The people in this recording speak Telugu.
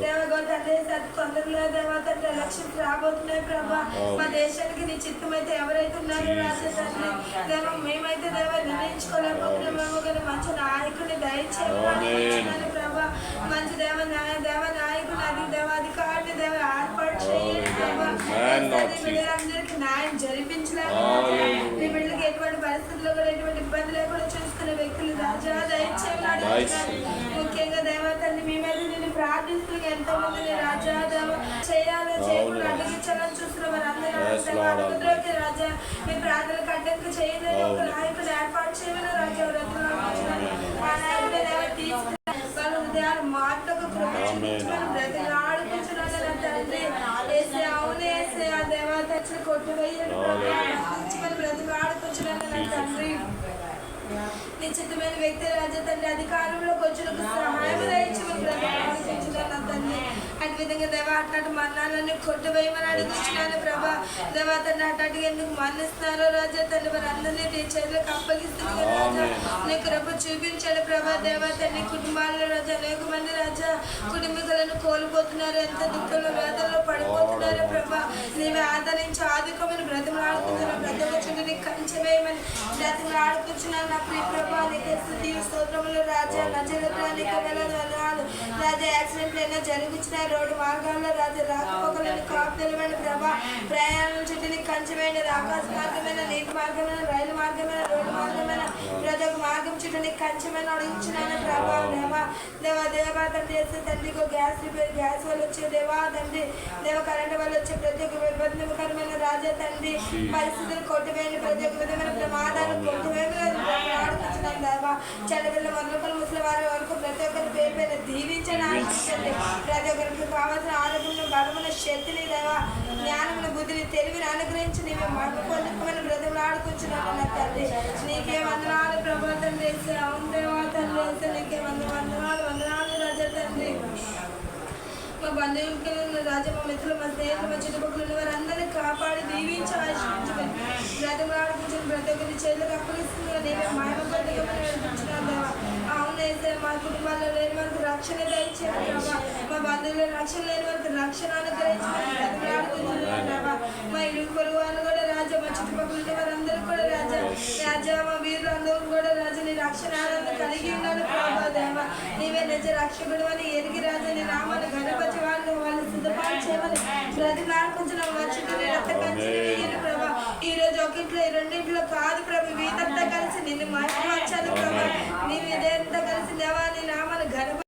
దేవగో తండ్రి సత్ తొందరలో దేవా తండ్రి ఎలక్షన్స్ రాబోతున్నాయి ప్రభా. మా దేశానికి నీ చిత్తమైతే ఎవరైతే ఉన్నారో తండ్రి. దేవ మేమైతే దేవ నిర్ణయించుకోలేకపోతున్నాము కానీ మంచి నాయకుని దయచేయాలి ప్రభా. మంచి దేవ నాయ దేవ నాయకుని అది దేవ అధికారిని దేవ ఏర్పాటు చేయండి బిడ్డలందరికీ న్యాయం జరిపించలేదు మీ ఎటువంటి పరిస్థితుల్లో కూడా ఎటువంటి ఇబ్బంది లేకుండా చూసుకునే వ్యక్తులు రాజా దయచేయాలి ప్రార్థిస్తూ ఎంతో మందిని రాజా దేవ చేయాలో చేయకుండా అడ్డగించాలని చూస్తున్న వారందరూ. అడుగుద్రోకి రాజా. మీ ప్రార్థనకు అడ్డంకి చేయలేదు ఒక. నాయకుడు ఏర్పాటు చేయమని రాజా ఆ నాయకుడు దేవ తీసుకుని వాళ్ళ హృదయాలు మాటకు కృప చూపించమని బ్రతిలాడుకుంటున్నాను నా తండ్రి ఏసే అవును ఏసే ఆ దేవ తెచ్చి కొట్టువేయండి ప్రార్థించమని బ్రతిలాడుకుంటున్నాను నా తండ్రి నిశ్చితమైన వ్యక్తి రాజా తండ్రి అధికారంలోకి వచ్చిన సహాయం దయచేమని తండ్రి. విధంగా దేవ అట్లాంటి మరణాలన్నీ కొట్టువేయమని అడుగుతున్నాను ప్రభా. దేవ తండ్రి అట్లాంటి ఎందుకు మరణిస్తున్నారో రాజా తండ్రి వారి అందరినీ నీ చేతులకు అప్పగిస్తుంది రాజా. నీ కృప చూపించాడు ప్రభా దేవ తండ్రి. కుటుంబాల్లో రాజా అనేక మంది రాజా కుటుంబీకులను కోల్పోతున్నారు ఎంత దుఃఖంలో వేదనలో పడిపోతున్నారు ప్రభా. నీవే ఆదరించి ప్రతి ఒక్క చుట్టూ నీకు కంచె నా ప్రియ ప్రభా స్థుతి స్తోత్రములు రాజా నజరత్రానికి వెళ్ళదు రాజా యాక్సిడెంట్ అయినా జరిగించిన రోడ్డు మార్గాల్లో రాజా రాకపోకలను కాపుదలమైన ప్రభా ప్రయాణం చుట్టూ నీకు ఆకాశ మార్గమైన నీటి మార్గమైన రైలు మార్గమైన రోడ్డు మార్గమైన ప్రతి ఒక్క మార్గం చుట్టూ నీకు కంచెమైన అడిగించినాను ప్రభా దేవా దేవ దేవా తండ్రి చేస్తే తండ్రి గ్యాస్ రిపేర్ గ్యాస్ వల్ల వచ్చే దేవా తండ్రి దేవ కరెంట్ వల్ల వచ్చే ప్రతి ఒక్క ఇబ్బందికరమైన రాజా తండ్రి పరిస్థితులు కొట్టివేయని ప్రతి ఒక్క విధమైన ప్రమాదాలు కొట్టివేయలేదు ఆడుతున్నాం దేవా. చల్లబిల్ల మొదలుకొని ముసలి వారి వరకు ప్రతి ఒక్కరి పేరు పైన దీవించని ఆలోచించండి ప్రతి ఒక్కరికి కావాల్సిన ఆరోగ్యం బలమైన శక్తిని దేవా జ్ఞానమును బుద్ధిని తెలివిని అనుగ్రహించి మేము మరణ పొందుకోమని బ్రతుకులు ఆడుకుంటున్నాను తండ్రి నీకే వందనాలు ప్రభు తండ్రి యేసు. అవును దేవా తండ్రి యేసు. నీకే వంద వందనాలు వందనాలు రాజా తండ్రి. మా బంధువులు రాజా మా మిత్రులు మా స్నేహితులు మా చుట్టుపక్కల వారందరినీ కాపాడి దీవించి ఆశించుకుని బ్రతమాడుకుంటున్న ప్రతి ఒక్కరి చేతులకు అప్పగిస్తున్నా నేనే మాయమ పట్టుకోమని నడిపించినాను మా కుటుంబాల్లో లేని వారికి రక్షణ దయచేయండి మా బంధువులు రక్షణ లేని వారికి రక్షణ అనుగ్రహించమని బ్రతమాడుకుంటున్నాను దేవా మా ఇరుగు పొరుగు వాళ్ళు కూడా రాజా మా చుట్టుపక్కల వారందరూ కూడా రాజా. రాజా మా వీరులు అక్షరాలను రక్షణ కలిగి ఉన్నాను ప్రభా దేవ. నీవే నిజ రక్షకుడు అని ఎరిగి రాజని నీ నామాన్ని గణపతి వాళ్ళు వాళ్ళు సిద్ధపాటు చేయమని బ్రతిలాడుకుంటున్న వచ్చి రక్త ప్రభా. ఈ రోజు ఒక ఇంట్లో రెండింట్లో కాదు ప్రభు. వీరంతా కలిసి నిన్ను మహిమర్చాలి ప్రభా. నీవు ఇదేంతా కలిసి దేవా నీ